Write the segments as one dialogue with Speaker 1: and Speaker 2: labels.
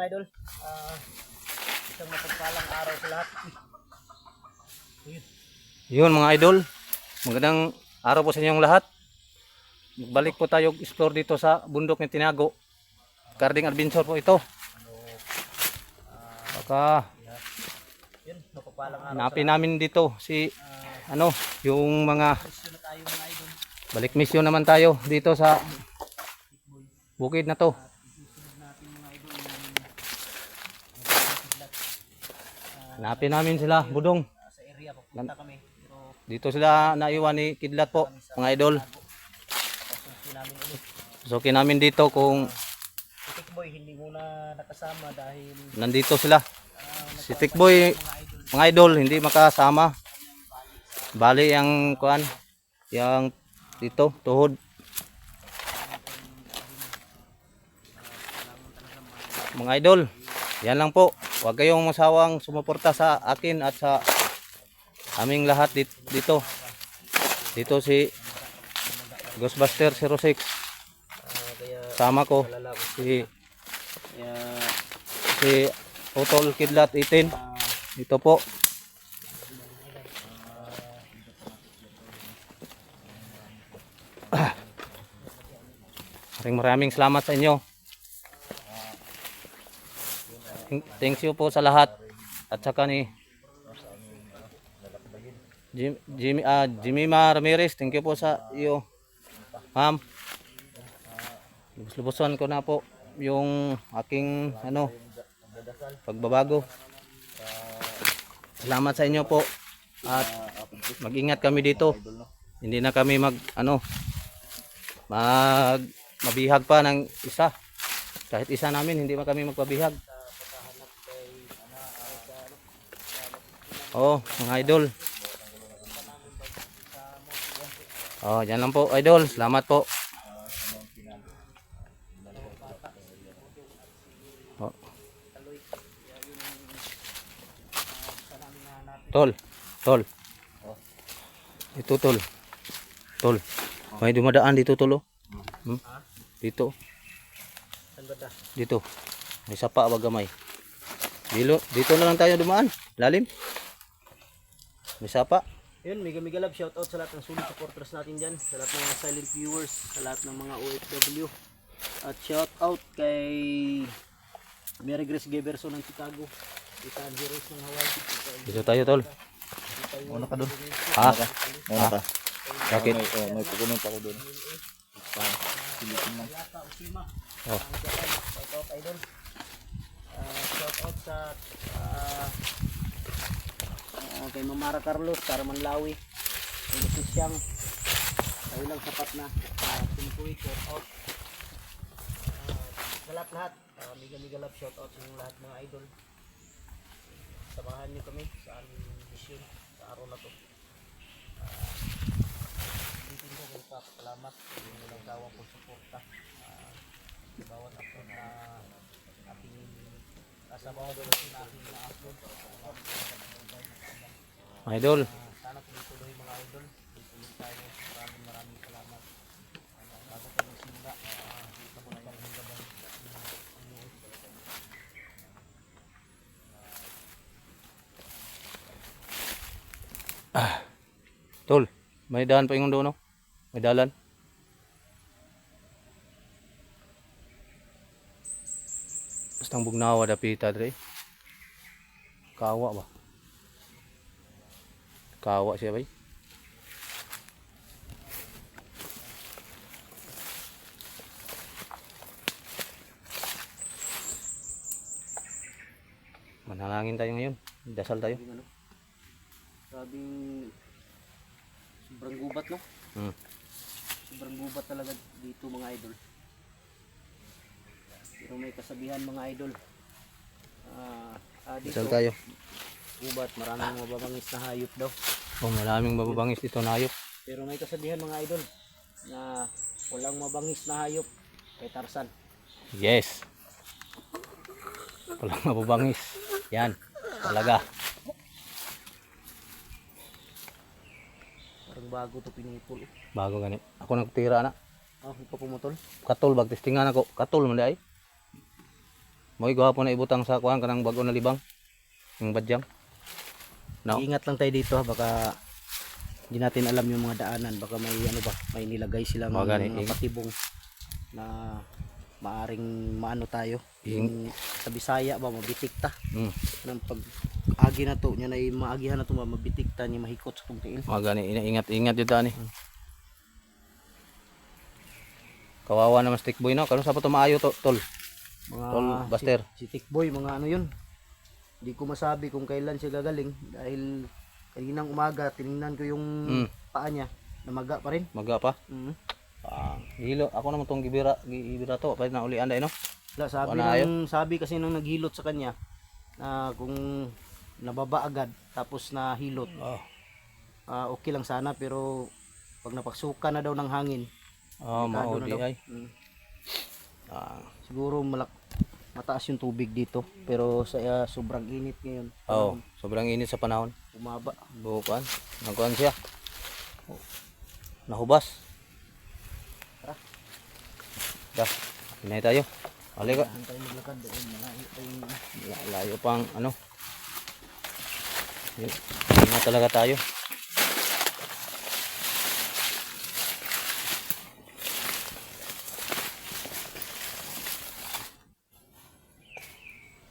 Speaker 1: mga idol. Ah, isang mapagpalang araw sa lahat. Ayun.
Speaker 2: Yun mga idol, magandang araw po sa inyong lahat. Balik po tayo explore dito sa bundok ng Tinago. Carding adventure po ito. Baka
Speaker 1: Yun, mapagpalang araw.
Speaker 2: hanapin namin dito si ano, yung mga balik mission naman tayo dito sa bukid na to.
Speaker 1: Susunod natin mga idol yung
Speaker 2: Hanapin namin sila, budong.
Speaker 1: sa area papunta kami. Pero
Speaker 2: Dito sila naiwan ni Kidlat po, mga idol.
Speaker 1: pasukin namin ulit.
Speaker 2: Sukin namin dito kung
Speaker 1: Si Tikboy hindi muna nakasama dahil
Speaker 2: nandito sila.
Speaker 1: ah,
Speaker 2: Si Tikboy,
Speaker 1: mga idol.
Speaker 2: mga idol, hindi makasama. Bali ang kuan, yang dito, tuhod. Mga idol, yan lang po. Huwag kayong masawang sumuporta sa akin at sa aming lahat dit- dito. Dito si Ghostbuster 06.
Speaker 1: Ah, kaya
Speaker 2: Sama ko si si Utol Kidlat 18.
Speaker 1: ah,
Speaker 2: Ito po. Maraming maraming salamat sa inyo. Thank- you po sa lahat. At saka ni Jim, Jimmy, ah, Jimima Ramirez, thank you po sa iyo. Ma'am. Lubos-lubosan ko na po yung aking ano pagbabago. Salamat sa inyo po. At mag-ingat kami dito. Hindi na kami mag ano mag mabihag pa ng isa. Kahit isa namin hindi pa kami magpabihag. Oh, mga idol. Oh, yan lang po, idol. Salamat po. Oh. Tol, tol. Ito tol. Tol. May dumadaan dito tol oh. Hmm? Dito, dito. May sapa ba gamay? Dilo, dito na lang tayo dumaan. Lalim. May sapa.
Speaker 1: Yun, mega mega love shoutout sa lahat ng sulit supporters natin dyan, sa lahat ng mga silent viewers, sa lahat ng mga OFW. At shoutout kay Mary Grace Geberson ng Chicago, Kita Heroes ng Hawaii.
Speaker 2: Dito tayo tol.
Speaker 3: Una ka doon.
Speaker 2: Ha?
Speaker 3: Una ka.
Speaker 2: Bakit?
Speaker 3: May, oh, may pupunong pa ako doon. Pa, silipin lang.
Speaker 2: Oh.
Speaker 1: Shoutout idol. Ah, sa ah, ah, kay Mamara Carlos, Carmen Lawi, kay si Siyang, kayo lang sapat na. Uh, Timpuy, shoutout. Ah, sa lahat lahat, uh, mega mega love shoutout sa lahat mga idol. Samahan niyo kami sa aming mission sa araw na to. Ah, Hindi ko nagpapasalamat sa inyong lang tawang po suporta. Ah, sa bawat upload na ating na-upload.
Speaker 2: Idol.
Speaker 1: Ah, sana tuloy-tuloy mga idol. Tuloy tayo. Maraming maraming salamat. Ah, Bago tayo magsimula, ah, kita mo na yung gabay.
Speaker 2: Tol. May daan pa yung doon no? May dalan. Bastang bugnawa dapita dre. Kawa ba? Kawa siya bay. Manalangin tayo ngayon. Dasal tayo.
Speaker 1: Grabing sobrang gubat no?
Speaker 2: Hmm.
Speaker 1: Sobrang gubat talaga dito mga idol. Pero may kasabihan mga idol. Ah, ah, dito,
Speaker 2: tayo.
Speaker 1: gubat, maraming mababangis na hayop daw.
Speaker 2: Oh, maraming mababangis dito na hayop.
Speaker 1: Pero may kasabihan mga idol na walang mabangis na hayop kay Tarsan.
Speaker 2: Yes. Walang mababangis. Yan. Talaga.
Speaker 1: Parang bago to pinutol.
Speaker 2: Bago gani. Ako nagtira na.
Speaker 1: Ah, hindi pa pumutol.
Speaker 2: Katol bag testingan ako. Katol man ay. Mo'y gwapo na ibutang sa kuhan kanang bago na libang. Yung badyang. No.
Speaker 1: Ingat lang tayo dito ha, baka hindi natin alam yung mga daanan, baka may ano ba, may nilagay silang
Speaker 2: Mga
Speaker 1: mga patibong na maaring maano tayo. Yung sa Bisaya ba mabitik ta
Speaker 2: Mm.
Speaker 1: ng pag agi na to nya na maagihan na to ba mabitik ta niya mahikot sa pagtiin.
Speaker 2: Mga gani, ingat ingat yun tani. Kawawa naman stick boy no. Kano sa pa maayo to, tol?
Speaker 1: Mga
Speaker 2: Tol Buster.
Speaker 1: Si, si Tikboy, mga ano yun. Hindi ko masabi kung kailan siya gagaling dahil kaninang umaga tiningnan ko yung
Speaker 2: Mm.
Speaker 1: paa niya namaga pa rin.
Speaker 2: Maga pa.
Speaker 1: Mm.
Speaker 2: Ah, hilo ako naman tong gibira, gibira to. Pwede na uli anday no.
Speaker 1: Wala, sabi ng, sabi kasi nung naghilot sa kanya na kung nababa agad tapos nahilot
Speaker 2: Oh.
Speaker 1: ah, okay lang sana pero pag napaksuka na daw ng hangin
Speaker 2: Oh,
Speaker 1: na
Speaker 2: maudi
Speaker 1: daw.
Speaker 2: ay.
Speaker 1: Mm.
Speaker 2: Ah,
Speaker 1: siguro malak mataas yung tubig dito pero sa ah, sobrang init ngayon
Speaker 2: oh, sobrang init sa panahon.
Speaker 1: umaba
Speaker 2: Bukan. Nagkuhan siya. Nahubas.
Speaker 1: Tara.
Speaker 2: Da. Pinay tayo. Ali ka.
Speaker 1: Dahan tayo maglakad doon malayo pa yung
Speaker 2: La- Layo pang ano. Ingat talaga tayo.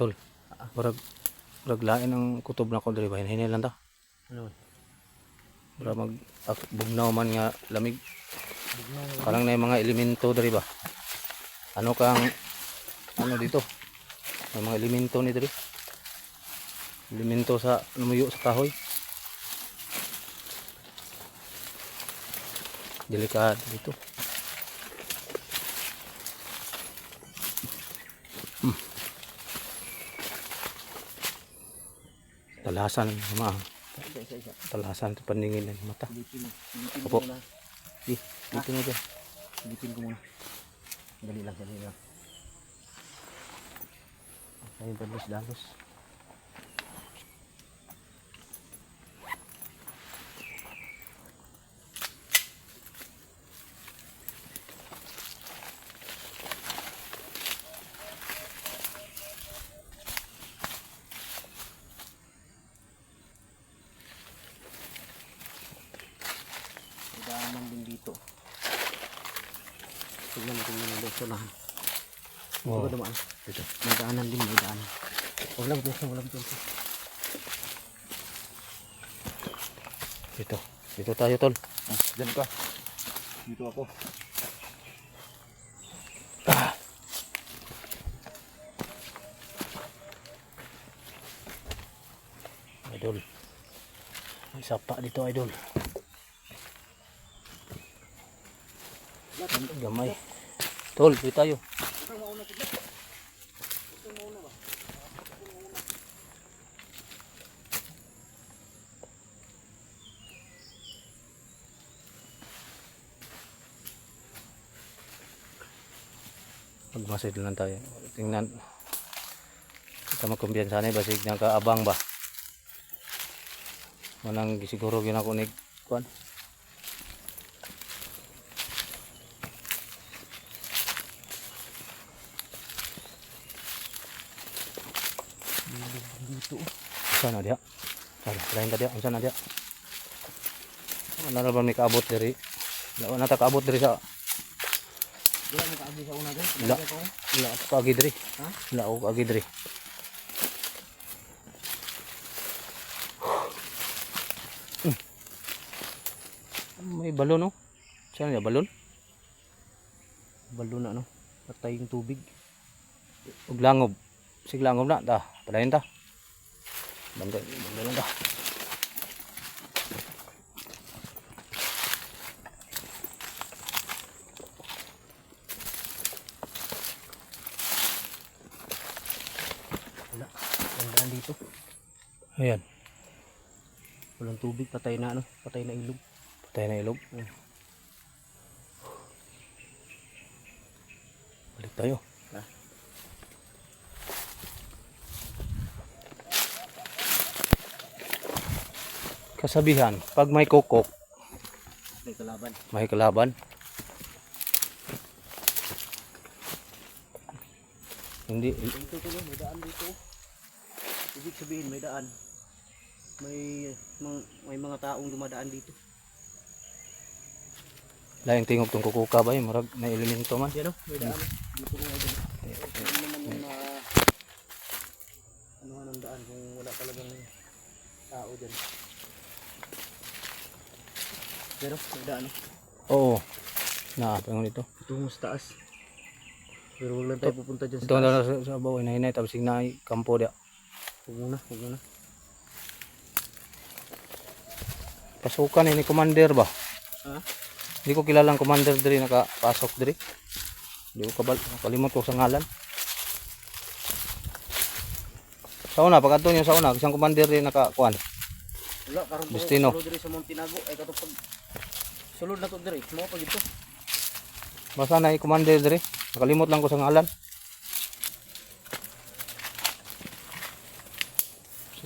Speaker 2: Tol. Murag murag lain ang kutob na ko diri ba hinay lang ta.
Speaker 1: ano
Speaker 2: Para mag ak- bugnaw man nga lamig. Parang na yung mga elemento diri ba. Ano kang ano dito? May mga elemento ni diri. Elemento sa numuyo sa kahoy. Delikado dito. Talasan mga talasan sa paningin ng mata. Opo. Di, dito na dyan.
Speaker 1: silipin ko muna dali lang dali lang ayun dalos dalos May daanan din dito. Tignan natin yung leso na. Dito
Speaker 2: Oh.
Speaker 1: ka dumaan. Dito. May daanan din, may daanan. Walang peso.
Speaker 2: Dito. Dito tayo tol.
Speaker 3: Ah, dyan ka. Dito ako.
Speaker 2: Idol. May sapa dito idol. Gamay. Tol, dito tayo. Magmasid lang tayo. Tingnan. Kita magkumbiyansa na basig nang kaabang ba. Manang siguro ginakunig kuan.
Speaker 1: Dito.
Speaker 2: Saan na dia? Ala, lain ka dia. Saan na dia? Ano na ba may kaabot diri? Wala na ta kaabot diri sa
Speaker 1: Wala mo kaagi sa una guys.
Speaker 2: Wala. wala ako kaagi diri.
Speaker 1: Ha?
Speaker 2: Wala ako kaagi diri. Hmm. May balon no? Saan niya balon?
Speaker 1: Balo na no. Patay yung tubig.
Speaker 2: Ug langob. Sig langob na ta. Padayon ta. Banda banda lang ta.
Speaker 1: Wala. Tandaan dito.
Speaker 2: Ayan.
Speaker 1: Walang tubig. Patay na ano. Patay na ilog.
Speaker 2: Patay na ilog.
Speaker 1: Hmm.
Speaker 2: Balik tayo.
Speaker 1: Ah.
Speaker 2: Kasabihan, pag may kukok,
Speaker 1: May kalaban.
Speaker 2: may kalaban. Hindi
Speaker 1: Dito tulo, may daan dito. Ibig sabihin may daan. May may mga taong dumadaan dito.
Speaker 2: laing tingog tong kukuka ba, eh, murag na elemento man.
Speaker 1: Yan o, may daan. Dito nga dito. Ano naman yung mga ano ng daan kung wala talagang tao dyan. Pero may daan.
Speaker 2: Oo. Na, tangon ito.
Speaker 1: Ito sa taas. Pero wala tayo pupunta dyan
Speaker 2: Ito
Speaker 1: sa taas.
Speaker 2: na sa, sa bawa hinay tapos hinay kampo dia.
Speaker 1: Huwag muna, huwag muna.
Speaker 2: Pasukan ini commander ba?
Speaker 1: Ha?
Speaker 2: Hindi ko kilalang commander diri nakapasok diri. Hindi ko kabal kalimot ko sa ngalan. Sa una, pag ato niyo sa una, isang commander din nakakuan.
Speaker 1: Wala, karon po
Speaker 2: Destino.
Speaker 1: sulod diri sa Montinago ay kato pag sulod na to diri, mo pag ito.
Speaker 2: Basta na commander diri. Nakalimot lang ko sa ngalan.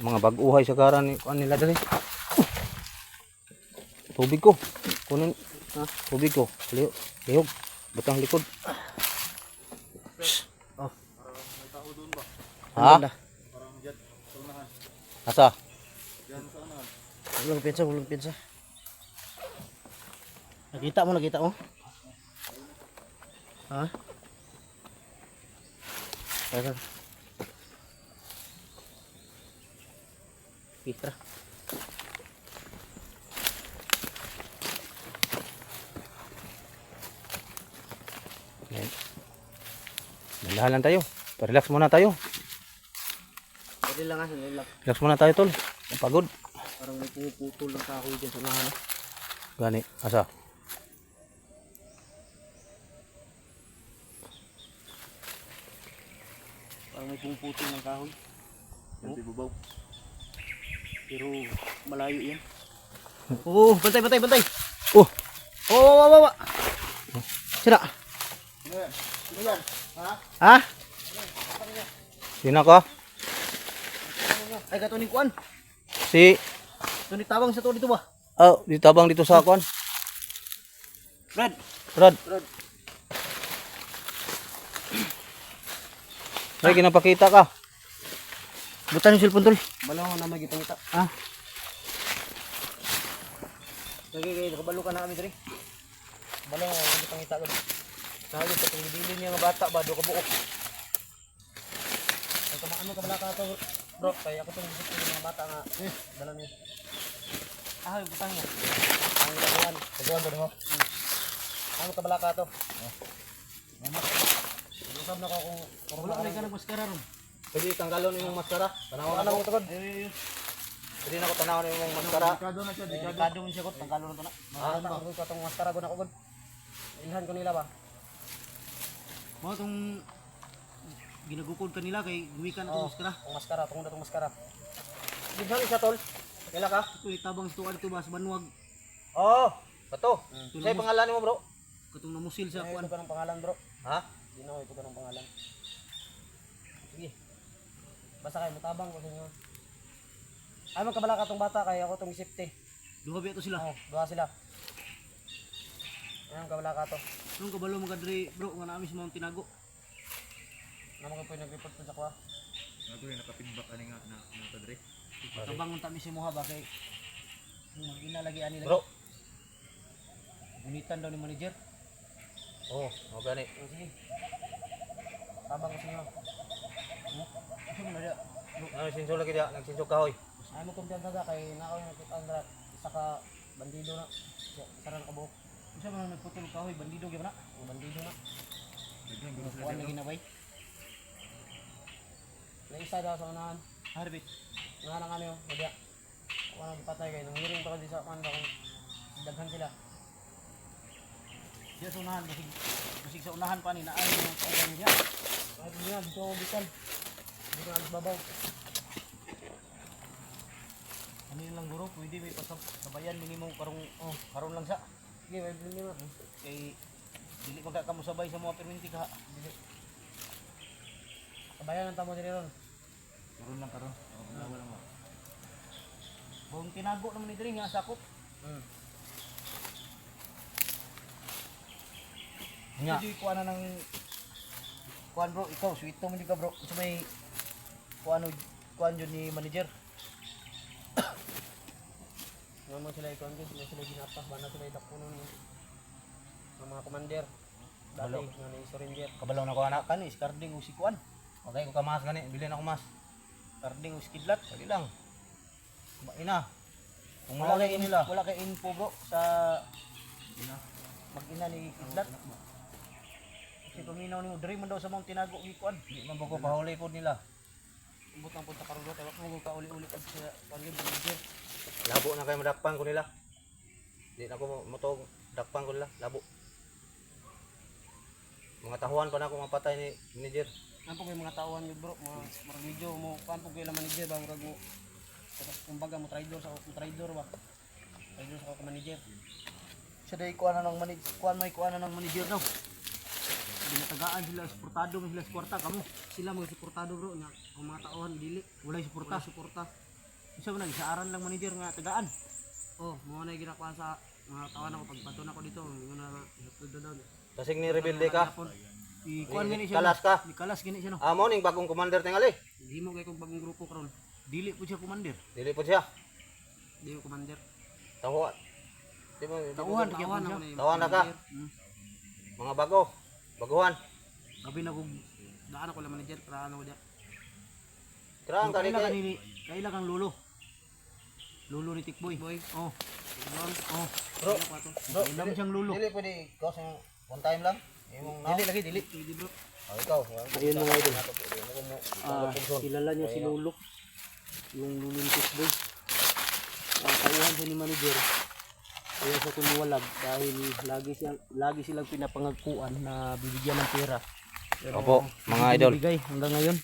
Speaker 2: Mga bag-uhay sa karan ni nila diri. Tubig ko. Kunin ha, tubig ko. Liyo, lihog. Butang likod.
Speaker 1: Oh.
Speaker 2: Ha? Asa?
Speaker 1: Walang pensa, walang pensa. Nakita mo, nakita mo? Ha? Tara. Pitra.
Speaker 2: Yan. Dalahan lang tayo. Relax muna tayo.
Speaker 1: Pwede lang ha, sandali lang.
Speaker 2: Relax muna tayo tol. Ang Pagod.
Speaker 1: Parang may pumuputol ng kahoy dyan sa unahan. ah.
Speaker 2: Gani. Asa?
Speaker 1: Parang may pumuputol ng kahoy.
Speaker 3: Yan sa ibabaw.
Speaker 1: Pero malayo yan. Oo, bantay, bantay, bantay.
Speaker 2: Oh!
Speaker 1: Oh, wa, wa, wa. Sira. Ha?
Speaker 2: Sino ka?
Speaker 1: Ay, kato ni Kuan.
Speaker 2: Si...
Speaker 1: Ito ni Tabang sa to dito ba?
Speaker 2: Oh, ditabang dito sa kuan.
Speaker 1: Brad.
Speaker 2: Rod.
Speaker 1: Brad.
Speaker 2: Ay, kinapakita ka.
Speaker 1: Butan yung cellphone tol. Balaw na magitang ita.
Speaker 2: Ah.
Speaker 1: Lagi kayo, nakabalo ka na kami diri. Balaw na magitang ko. Nahagit sa kung bilin niya nga bata ba, do ka buok. Ay, kama ano ka bala ka to, bro. Kaya ako itong gusto ng mga bata nga. Eh, dala niyo. Ah, yung butang niya. Ang gagawin. Gagawin ba mo? Ano ka bala ka to? Usap na ko kung wala ka nagmaskara ron.
Speaker 2: Pwede tanggalon yung maskara. Tanawan
Speaker 1: Ano
Speaker 2: ako.
Speaker 1: mo tagod?
Speaker 2: Pwede na ko tanawan yung maskara.
Speaker 1: Dekado na siya, dekado. Dekado mo siya kot, tangkalo na to na. Ah, ba? Ako katong maskara ko na ko god. Ilhan ko nila ba? Mo tong ginagukod kanila kay gumikan atong maskara. Ang maskara, tungod atong maskara. Bilhan isa tol. Kailan ka? Ito itabang sa to ba sa banwag.
Speaker 2: Oh.
Speaker 1: Ito
Speaker 2: Sa'yo pangalan mo bro?
Speaker 1: Katong namusil sa kuan. Ito ka ng pangalan bro.
Speaker 2: Ha?
Speaker 1: Di na ito ka ng pangalan. Sige. Basta kayo, matabang ko sa inyo. Ay, magkabala ka tong bata, kaya ako tong isipte. Duha ba ito sila? Oo, duha sila. Ayan, kabala ka to. Anong kabalo mga dre, bro, nga namin sa mga tinago. Naman ka po nag-report po sa kwa.
Speaker 3: Yung nakapidback ani nga na na to dre.
Speaker 1: Tabang ng tamis si Muha ba kay mag-ina lagi ani lagi.
Speaker 2: Bro.
Speaker 1: Gunitan daw ni manager.
Speaker 2: Oo. Oh, gani.
Speaker 1: Oh, sige. Tabang ko sa inyo. Hmm? Ano mo na dia? Bro,
Speaker 2: Ano sinso lagi dia? Nagsinso kahoy.
Speaker 1: Ay mo kumpiyan taga kay nakaw yung nakita ang drat isa ka bandido na. Sara na kabuok. Isa man nagputol ka hoy bandido gyud na. O bandido na. Kuan lagi na bay. Na isa daw sa unahan. Harbit. Nga nang ano yun. Nadya. Ako nang patay kayo. Nang hiring ka di sa kanda kung daghan sila. Diya sa unahan. Basig, basig sa unahan pa ni naay yung kaulan niya. Kahit niya. Dito ako bitan. Dito alis babaw. Ano yun lang guro, pwede may pasab sabayan minimum karong oh, karon lang sa. Sige, may minimum. Kay dili magka kamo sabay sa mga perminti ka. Dili. Sabayan ang tamo diri ron.
Speaker 3: Karon lang karon. Oh, wala wala mo.
Speaker 1: Buong tinago naman ni diri nga sakop. Hmm.
Speaker 2: Nya.
Speaker 1: Hindi ko ana ng kuan bro, ikaw sweet mo ka bro. Sa may kuan kuan yun ni manager. Nga mo sila ikaw din, sila sila ginapa, bana sila idakunon ni ng mga commander. Dati
Speaker 2: Balo.
Speaker 1: nga ni surrender.
Speaker 2: Kabalaw na ko anak.
Speaker 1: Kani skarding o si kuan.
Speaker 2: Okay ko kamas gani. Bilhin ako mas.
Speaker 1: Skarding o si kidlat.
Speaker 2: Dali lang. Kumain na. Kung
Speaker 1: Wala kay
Speaker 2: nila.
Speaker 1: Wala kay info bro sa mag-ina ni kidlat. Kasi paminaw ni Udre man daw sa mong tinago ni kuan.
Speaker 2: Di man ba ko pahuli po nila.
Speaker 1: Ambot ang punta karon bro, tawag mo ka uli-uli pag sa manager.
Speaker 2: Labo na kayo madakpan ko nila. Di na ko motog dakpan ko nila. Labo. Mga tahuan pa na ako mapatay ni manager.
Speaker 1: Ano po mga tauhan yun bro, mga mga video mo, paano po kayo manager ba, murag mo, kumbaga mo traidor sa mo traidor ba, traidor sa ako manager. Siya dahil kuha na ng manager, kuha may kuha na ng manager daw. Binatagaan sila, suportado sila sa kwarta, kamo. Sila mga suportado bro, na ang mga tauhan, dili, wala yung suporta. Wala suporta. Isa mo na, isaaran lang manager nga tagaan. Oh, mo na ginakuha sa mga tauhan ako, pagbato na ako dito, mo na, ito daw.
Speaker 2: Kasing ni rebelde ka.
Speaker 1: Ikuan gani siya.
Speaker 2: Kalas ka.
Speaker 1: Di kalas gani siya no.
Speaker 2: Ah, mo ning bagong commander tingali.
Speaker 1: Di mo kay kong bagong grupo karon. Dili po siya commander.
Speaker 2: Dili po siya.
Speaker 1: Di mo commander.
Speaker 2: Tahuan. Di mo, di mo-
Speaker 1: Tauhan kaya po siya.
Speaker 2: Tauhan na ka.
Speaker 1: Hmm.
Speaker 2: mga bago. Baguhan.
Speaker 1: Gabi na kog daan ako lang manager para ano ko dia.
Speaker 2: Kiraan ka ni
Speaker 1: kanini, kaila kang lulo. Lulo ni Tikboy. Boy. Oh. Oh.
Speaker 2: Bro,
Speaker 1: Bro, ilam siyang lulo.
Speaker 2: Dili pwede ikaw sa one time lang. Imong now.
Speaker 1: Dili lagi dili. Dili bro.
Speaker 2: Oh, ikaw.
Speaker 1: Ayun mga idol.
Speaker 2: Ah,
Speaker 1: Ah, kilala niya si Lulo. Yung Lulo ni Tikboy. Ah, tauhan siya ni manager. Kaya sa tumuwalag dahil lagi siya lagi silang pinapangagkuan na bibigyan ng pera. Pero
Speaker 2: Opo, mga idol.
Speaker 1: binibigay hanggang ngayon.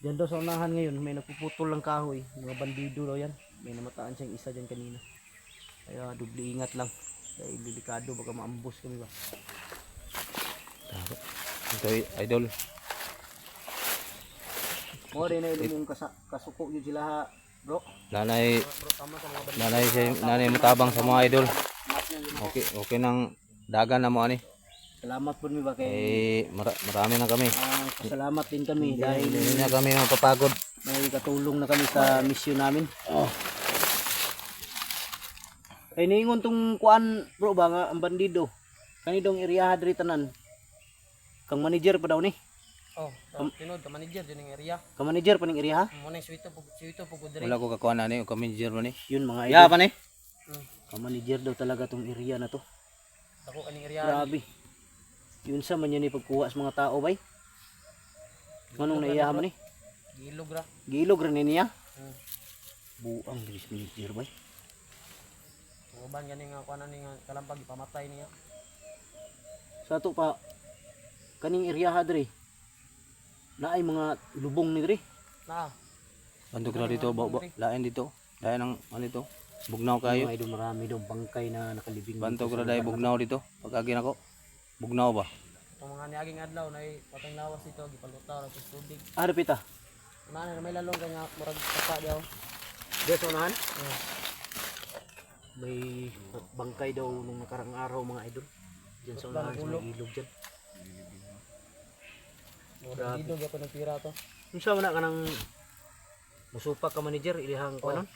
Speaker 1: Diyan daw sa unahan ngayon, may nagpuputol ng kahoy. Mga bandido daw yan. May namataan siyang isa dyan kanina. Kaya dubli ingat lang. Dahil delikado, baka maambus kami ba.
Speaker 2: Ito idol.
Speaker 1: Mo rin na ilong kasa, kasuko yun sila ha, bro.
Speaker 2: Nanay nanay siya nanay matabang sa mga idol. Okay, okay nang dagan na mo ani.
Speaker 1: Salamat po mi ba kay
Speaker 2: Eh mara, marami na kami.
Speaker 1: Ah, pasalamat din kami dahil
Speaker 2: Hindi na kami mapapagod.
Speaker 1: may katulong na kami sa misyon namin. Oh. Ay niingon tong kuan bro ba nga ang bandido. Kanidong area diri tanan. Kang manager pa daw ni.
Speaker 4: Oh, um, tinod ka manager din ng area.
Speaker 1: Kang manager pa ning area ha.
Speaker 4: Mo na suwito pug suwito pug diri.
Speaker 2: Wala ko kakuha na ni o kami manager man ni.
Speaker 1: Yun mga idol.
Speaker 2: Ya pa ni.
Speaker 4: Mm.
Speaker 1: Kang manager daw talaga tong area na to.
Speaker 4: Dako kaning area.
Speaker 1: Grabe. Yun sa man yun ni pagkuha sa mga tao bay. Manong naiyahan man ni?
Speaker 4: Gilog ra.
Speaker 1: Gilog rin niya.
Speaker 4: Hmm.
Speaker 1: Buang diri sa manager bay.
Speaker 4: Uban gani nga kuan ni nga kalampag ipamatay niya.
Speaker 1: Sa ato pa kaning area ha diri. Na ay mga lubong ni diri.
Speaker 4: Na,
Speaker 2: Bandog na dito, ba, ba, lain dito. Lain ang ano dito. Bugnaw kayo.
Speaker 1: Mga idol marami daw bangkay na nakalibing.
Speaker 2: Bantog ra dai bugnaw dito. Pag agi nako. Bugnaw ba?
Speaker 4: ang mga niaging adlaw na patay lawas dito gipalutaw ra sa tubig.
Speaker 1: Ah, repita.
Speaker 4: Na na may lalong kanya murag sapa daw.
Speaker 1: Des unahan. May bangkay daw nung nakarang araw mga idol. Diyan sa unahan sa may ilog dyan.
Speaker 4: Murag dito gyapon ng pira to.
Speaker 1: Kung sa man ka nang musupak ka manager, ilihang ko nun.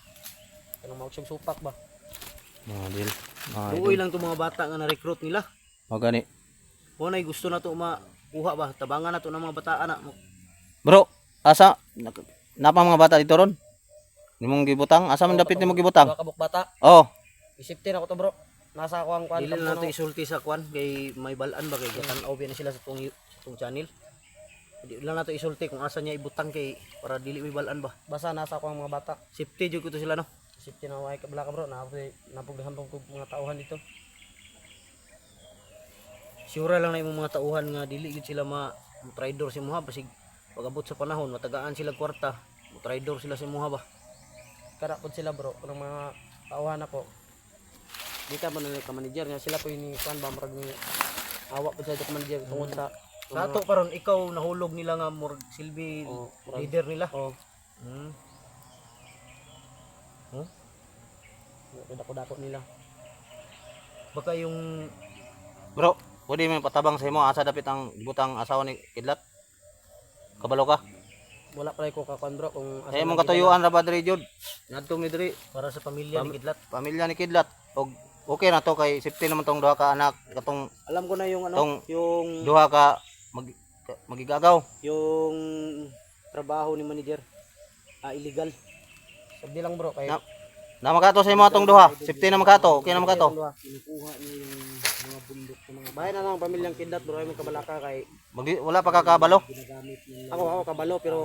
Speaker 4: Kanang maugsog supak ba?
Speaker 2: Mga. Mga
Speaker 1: Luoy lang itong mga bata nga na-recruit nila.
Speaker 2: O gani.
Speaker 1: Kung na gusto na ito makuha ba, tabangan na ito ng mga bataan na.
Speaker 2: Bro, asa napa mga bata dito ron? Nimong gibutang, asa man dapit nimo gibutang?
Speaker 4: Duha ka buk bata.
Speaker 2: Oh,
Speaker 4: Isipti na ko to bro. Nasa ako ang kuan
Speaker 1: Dili na natin isulti sa kwan, kay may balaan ba, kay gatanaw na sila sa itong, itong channel. Di lang nato isulti kung asa niya ibutang kay para dili may balaan ba.
Speaker 4: Basta nasa ako ang mga bata.
Speaker 1: Safety jud ko to sila no.
Speaker 4: Isipti na way kabla ka bro. Napoy napugdahan pag mga tauhan dito.
Speaker 1: Sure lang na yung mga tauhan nga dili gid sila ma traidor si Muha basig pagabot sa panahon matagaan sila kwarta, traidor sila si Muha ba.
Speaker 4: kada pod sila bro kanang mga tauhan ako di ka man ka manager nga sila po ini kuan ba murag ni awa po sa ka manager tungod sa
Speaker 1: Sa ato karon ikaw nahulog nila nga murag silbi
Speaker 4: Oh, murag-
Speaker 1: leader nila.
Speaker 4: oh
Speaker 1: Hmm.
Speaker 4: dako dako nila
Speaker 1: Baka yung
Speaker 2: bro, pwede man patabang sa imo asa dapit ang gibutang asawa ni Kidlat? kabalo ka.
Speaker 4: Wala pala ko kakuan bro kung asa
Speaker 2: Ay
Speaker 4: na
Speaker 2: mong katuyuan ra ba diri jud? Ngadto mi diri
Speaker 1: Para sa pamilya ni Kidlat.
Speaker 2: pamilya ni Kidlat. Og okay na to kay safety naman tong duha ka anak katong
Speaker 1: Alam ko na yung ano,
Speaker 2: Tong-
Speaker 1: yung
Speaker 2: duha ka mag magigagaw.
Speaker 1: yung trabaho ni manager. Ah, illegal.
Speaker 4: Sabdi lang bro kay
Speaker 2: Na, na makato sa imo atong duha. Safety na makato. Okay na makato.
Speaker 1: Kinukuha niya yung mga bundok ng mga
Speaker 4: bahay na lang pamilyang kidlat bro ay may kabalaka kay
Speaker 2: Mag, wala pa kakabalo.
Speaker 1: ginagamit nila.
Speaker 4: ako ako kabalo pero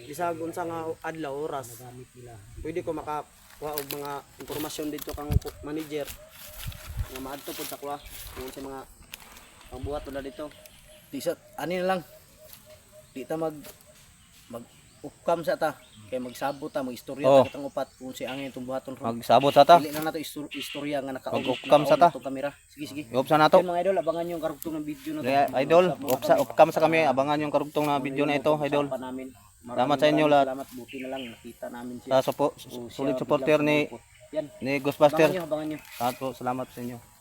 Speaker 4: bisag unsa nga adlaw oras
Speaker 1: Gamit nila.
Speaker 4: pwede ko makakuha og mga impormasyon dito kang manager nga maadto pod sa kuha kung sa mga pangbuhat na dito
Speaker 1: Di sa, ani na lang. Di ta mag, mag, ukam sa ta. Kaya magsabot ta, mag-istorya
Speaker 2: Oo.
Speaker 1: ta kitang upat kung si angin itong buhaton ron.
Speaker 2: Magsabot sa ta.
Speaker 1: Dili lang nato istor- istorya nga naka
Speaker 2: Mag-ukam sa ta.
Speaker 1: kamera. Sige, sige.
Speaker 2: Yop sa nato.
Speaker 1: Mga idol, abangan yung karugtong ng video na to.
Speaker 2: Kaya, idol, upsa upkam sa kami abangan yung karugtong na video na ito, idol. Salamat sa inyo lahat.
Speaker 1: Salamat, buti na lang nakita namin siya.
Speaker 2: Sa sulit supporter ni ni
Speaker 1: abangan
Speaker 2: Ghostbuster.
Speaker 1: nyo, abangan nyo.
Speaker 2: Salamat po, salamat sa inyo.